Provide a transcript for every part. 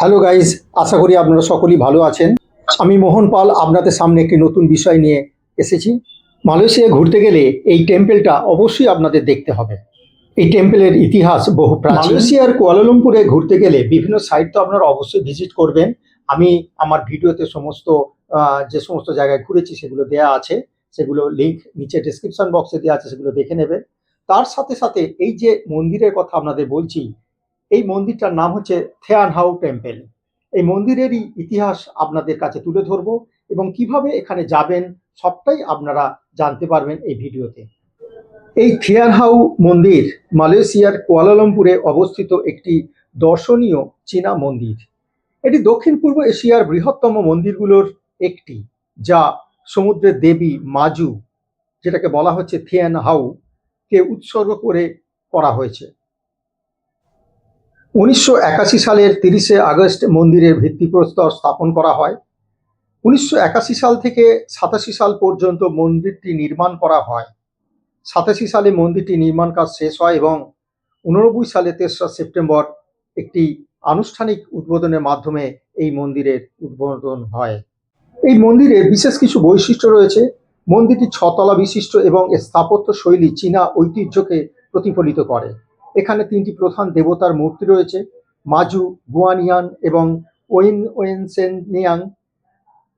Hello guys আশা করি আপনারা সকলেই ভালো আছেন। আমি মোহন পাল, আপনাদের সামনে একটি নতুন বিষয় নিয়ে এসেছি। মালয়েশিয়া ঘুরতে গেলে এই টেম্পেলটা অবশ্যই আপনাদের দেখতে হবে। এই টেম্পেলের ইতিহাস বহু প্রাচীন। মালয়েশিয়ার কুয়ালালামপুরে ঘুরতে গেলে বিভিন্ন সাইট তো আপনারা অবশ্যই ভিজিট করবেন। আমি আমার ভিডিওতে সমস্ত যে সমস্ত জায়গায় ঘুরেছি সেগুলো দেয়া আছে। সেগুলো লিংক নিচে ডিসক্রিপশন বক্সে দেওয়া আছে, সেগুলো দেখে নেবেন। তার সাথে সাথে এই যে মন্দিরের কথা আপনাদের বলছি এই মন্দিরটার নাম হচ্ছে থেয়ানহাউ টেম্পেল। এই মন্দিরেরই ইতিহাস আপনাদের কাছে তুলে ধরবো এবং কীভাবে এখানে যাবেন সবটাই আপনারা জানতে পারবেন এই ভিডিওতে। এই থিয়ানহাউ মন্দির মালয়েশিয়ার কুয়ালালামপুরে অবস্থিত একটি দর্শনীয় চীনা মন্দির। এটি দক্ষিণ পূর্ব এশিয়ার বৃহত্তম মন্দিরগুলোর একটি, যা সমুদ্রের দেবী মাজু, যেটাকে বলা হচ্ছে থিয়ান হাউ কে উৎসর্গ করে করা হয়েছে। উনিশশো একাশি সালের তিরিশে আগস্ট মন্দিরের ভিত্তিপ্রস্তর স্থাপন করা হয়। উনিশশো একাশি সাল থেকে সাতাশি সাল পর্যন্ত মন্দিরটি নির্মাণ করা হয়। সাতাশি সালে মন্দিরটি নির্মাণ কাজ শেষ হয় এবং উননব্বই সালে তেসরা সেপ্টেম্বর একটি আনুষ্ঠানিক উদ্বোধনের মাধ্যমে এই মন্দিরের উদ্বোধন হয়। এই মন্দিরের বিশেষ কিছু বৈশিষ্ট্য রয়েছে। মন্দিরটি ছতলা বিশিষ্ট এবং এর স্থাপত্য শৈলী চীনা ঐতিহ্যকে প্রতিফলিত করে। এখানে তিনটি প্রধান দেবতার মূর্তি রয়েছে, মাজু, গুয়ানিয়ান এবং ওয়েন, ওয়েনসেনিয়াং।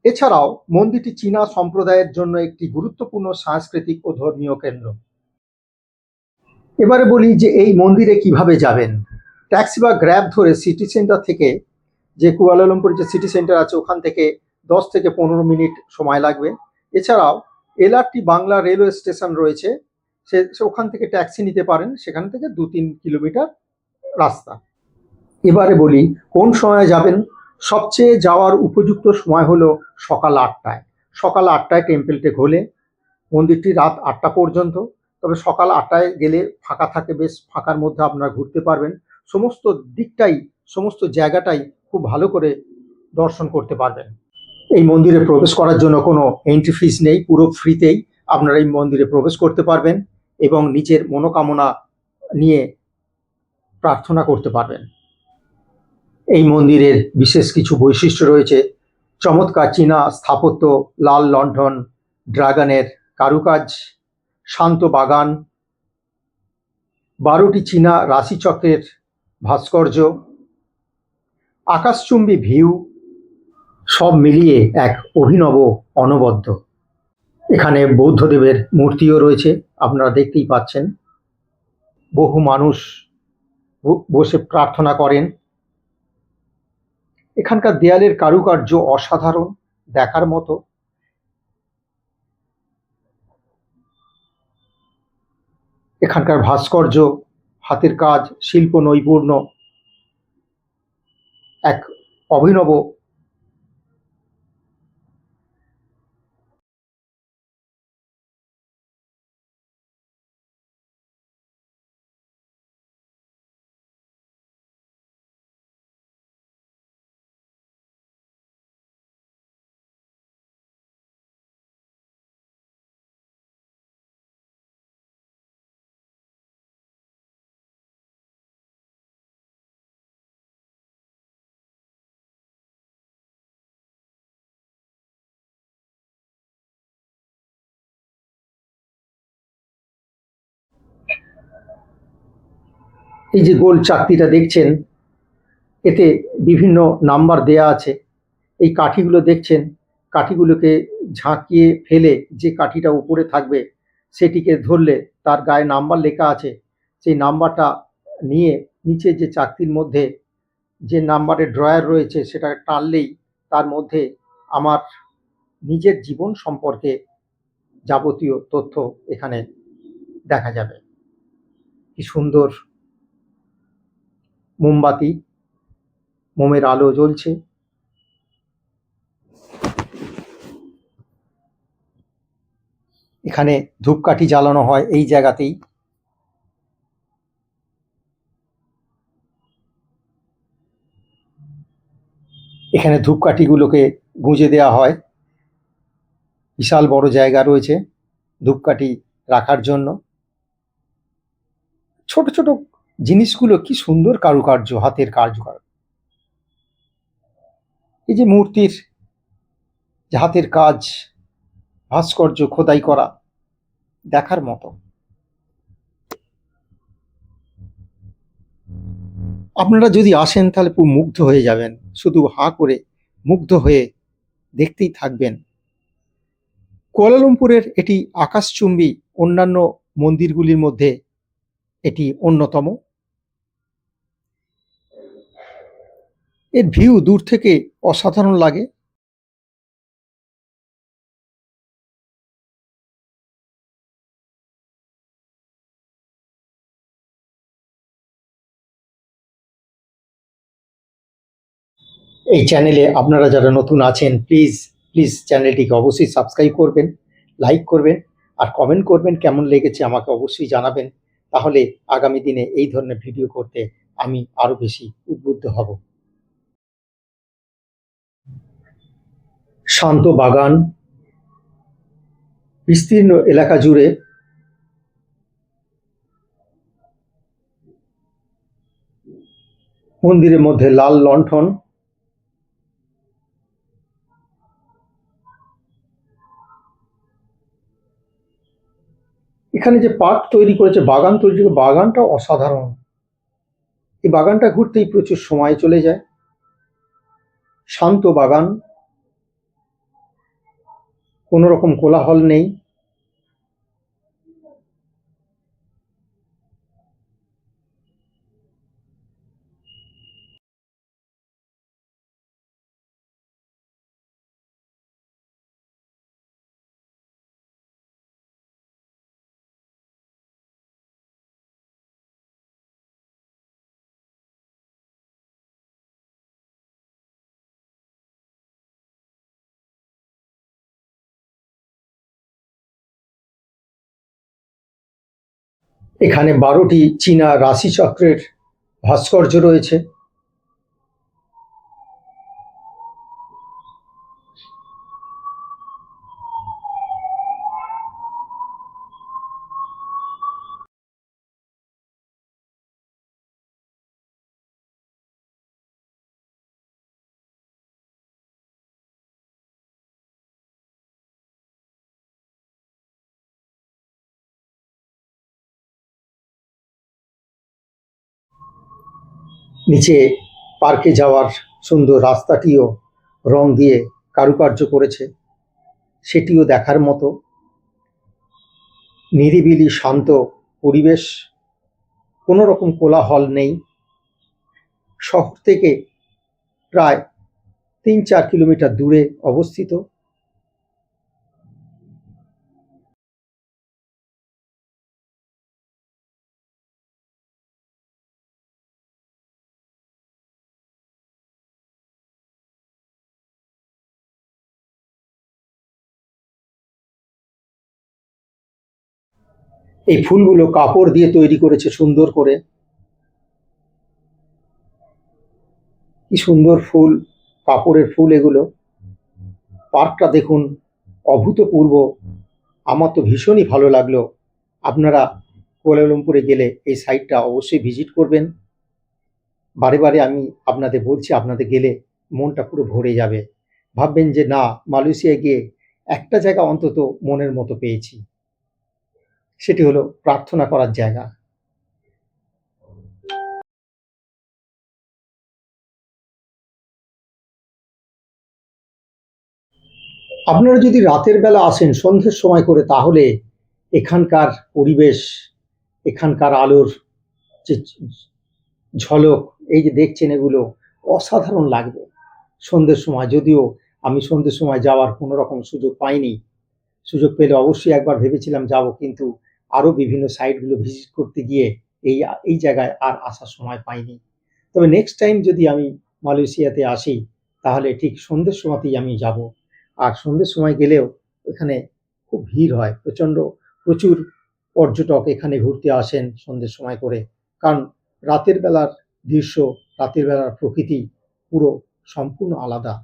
এছাড়াও মন্দিরটি চীনা সম্প্রদায়ের জন্য একটি গুরুত্বপূর্ণ সাংস্কৃতিক ও ধর্মীয় কেন্দ্র। এবারে বলি যে এই মন্দিরে কীভাবে যাবেন। ট্যাক্সি বা গ্র্যাব ধরে সিটি সেন্টার থেকে যে কুয়ালালামপুর যে সিটি সেন্টার আছে, ওখান থেকে দশ থেকে পনেরো মিনিট সময় লাগবে। এছাড়াও এলআরটি বাংলা রেলওয়ে স্টেশন রয়েছে সে ওখান থেকে ট্যাক্সি নিতে পারেন, সেখান থেকে দু তিন কিলোমিটার রাস্তা। এবারে বলি, কোন সময় যাবেন? সবচেয়ে যাওয়ার উপযুক্ত সময় হলো সকাল আটটায়। সকাল আটটায় টেম্পেলটি খোলে মন্দিরটি রাত আটটা পর্যন্ত। তবে সকাল আটটায় গেলে ফাঁকা থাকে, বেশ ফাঁকার মধ্যে আপনারা ঘুরতে পারবেন। সমস্ত দিকটাই, সমস্ত জায়গাটাই খুব ভালো করে দর্শন করতে পারবেন। এই মন্দিরে প্রবেশ করার জন্য কোনো এন্ট্রি ফিস নেই, পুরো ফ্রিতেই আপনারা এই মন্দিরে প্রবেশ করতে পারবেন এবং নিজের মনোকামনা নিয়ে প্রার্থনা করতে পারবেন। এই মন্দিরের বিশেষ কিছু বৈশিষ্ট্য রয়েছে। চমৎকার চীনা স্থাপত্য, লাল লণ্ঠন, ড্রাগনের কারুকাজ, শান্ত বাগান, বারোটি চীনা রাশিচক্রের ভাস্কর্য, আকাশচুম্বী ভিউ, সব মিলিয়ে এক অভিনব, অনবদ্য। এখানে বৌদ্ধদেবের মূর্তিও রয়েছে, আপনারা দেখতেই পাচ্ছেন। বহু মানুষ বসে প্রার্থনা করেন। এখানকার দেয়ালের কারুকার্য অসাধারণ দেখার মতো। এখানকার ভাস্কর্য, হাতের কাজ, শিল্প নৈপুণ্য, এক অভিনব এই যে গোল চাকতিটা দেখছেন, এতে বিভিন্ন নাম্বার দেয়া আছে। এই কাঠিগুলো দেখছেন, কাঠিগুলোকে ঝাঁকিয়ে ফেলে যে কাঠিটা উপরে থাকবে সেটিকে ধরলে তার গায়ে নাম্বার লেখা আছে। সেই নাম্বারটা নিয়ে নিচে যে চাকতির মধ্যে যে নাম্বারের ড্রয়ার রয়েছে সেটা টানলেই তার মধ্যে আমার নিজের জীবন সম্পর্কে যাবতীয় তথ্য এখানে দেখা যাবে। কি সুন্দর মোমবাতি, মোমের আলো জ্বলছে। এখানে ধূপকাঠি জ্বালানো হয় এই জায়গাতেই। এখানে ধূপকাঠিগুলোকে গুঁজে দেওয়া হয়। বিশাল বড় জায়গা রয়েছে ধূপকাঠি রাখার জন্য। ছোট ছোট জিনিসগুলো কি সুন্দর কারুকার্য, হাতের কাজ এই যে মূর্তির, যে হাতের কাজ, ভাস্কর্য খোদাই করা, দেখার মতো। আপনারা যদি আসেন তাহলে পুরো মুগ্ধ হয়ে যাবেন। শুধু হা করে মুগ্ধ হয়ে দেখতেই থাকবেন। কুয়ালালামপুরের এটি আকাশচুম্বী অন্যান্য মন্দিরগুলির মধ্যে এটি অন্যতম। এর ভিউ দূর থেকে অসাধারণ লাগে। এই চ্যানেলে আপনারা যারা নতুন আছেন প্লিজ প্লিজ চ্যানেলটিকে অবশ্যই সাবস্ক্রাইব করবেন লাইক করবেন, আর কমেন্ট করবেন কেমন লেগেছে আমাকে অবশ্যই জানাবেন। তাহলে আগামী দিনে এই ধরনের ভিডিও করতে আমি আরও বেশি উদ্বুদ্ধ হব। শান্ত বাগান, বিস্তীর্ণ এলাকা জুড়ে মন্দিরের মধ্যে লাল লণ্ঠন, এখানে যে পার্ক তৈরি করেছে, বাগান তৈরি করে বাগানটা অসাধারণ। এই বাগানটা ঘুরতেই প্রচুর সময় চলে যায়। শান্ত বাগান কোনো রকম কোলাহল নেই। এখানে বারোটি চীনা রাশিচক্রের ভাস্কর্য রয়েছে। নিচে পার্কে যাওয়ার সুন্দর রাস্তাটিও রং দিয়ে কারুকার্য করেছে। সেটিও দেখার মতো। নিরিবিলি, শান্ত পরিবেশ। কোনো রকম কোলাহল নেই। শহর থেকে প্রায় তিন চার কিলোমিটার দূরে অবস্থিত। এই ফুলগুলো কাপড় দিয়ে তৈরি করেছে সুন্দর করে। কি সুন্দর ফুল, কাপড়ের ফুল এগুলো। পার্কটা দেখুন, অভূতপূর্ব। আমার তো ভীষণই ভালো লাগল। আপনারা কুয়ালালামপুরে গেলে এই সাইটটা অবশ্যই ভিজিট করবেন। বারে বারে আমি আপনাদের বলছি, আপনাদের গেলে মনটা পুরো ভরে যাবে। ভাববেন যে না, মালয়েশিয়ায় গিয়ে একটা জায়গা অন্তত মনের মতো পেয়েছি। সেটি হলো প্রার্থনা করার জায়গা। আপনারা যদি রাতের বেলা আসেন, সন্ধ্যের সময় করে, তাহলে এখানকার পরিবেশ, এখানকার আলোর যে ঝলক, এই যে দেখছেন এগুলো, অসাধারণ লাগবে সন্ধ্যের সময়। যদিও আমি সন্ধ্যের সময় যাওয়ার কোনো রকম সুযোগ পাইনি। সুযোগ পেলে অবশ্যই একবার ভেবেছিলাম যাব, কিন্তু আরও বিভিন্ন সাইটগুলো ভিজিট করতে গিয়ে এই এই জায়গায় আর আসার সময় পাইনি। তবে নেক্সট টাইম যদি আমি মালয়েশিয়াতে আসি, তাহলে ঠিক সন্ধ্যের সময়তেই আমি যাব। আর সন্ধ্যের সময় গেলেও এখানে খুব ভিড় হয়। প্রচণ্ড, প্রচুর পর্যটক এখানে ঘুরতে আসেন সন্ধ্যের সময় করে। কারণ রাতের বেলার দৃশ্য, রাতের বেলার প্রকৃতি পুরো সম্পূর্ণ আলাদা।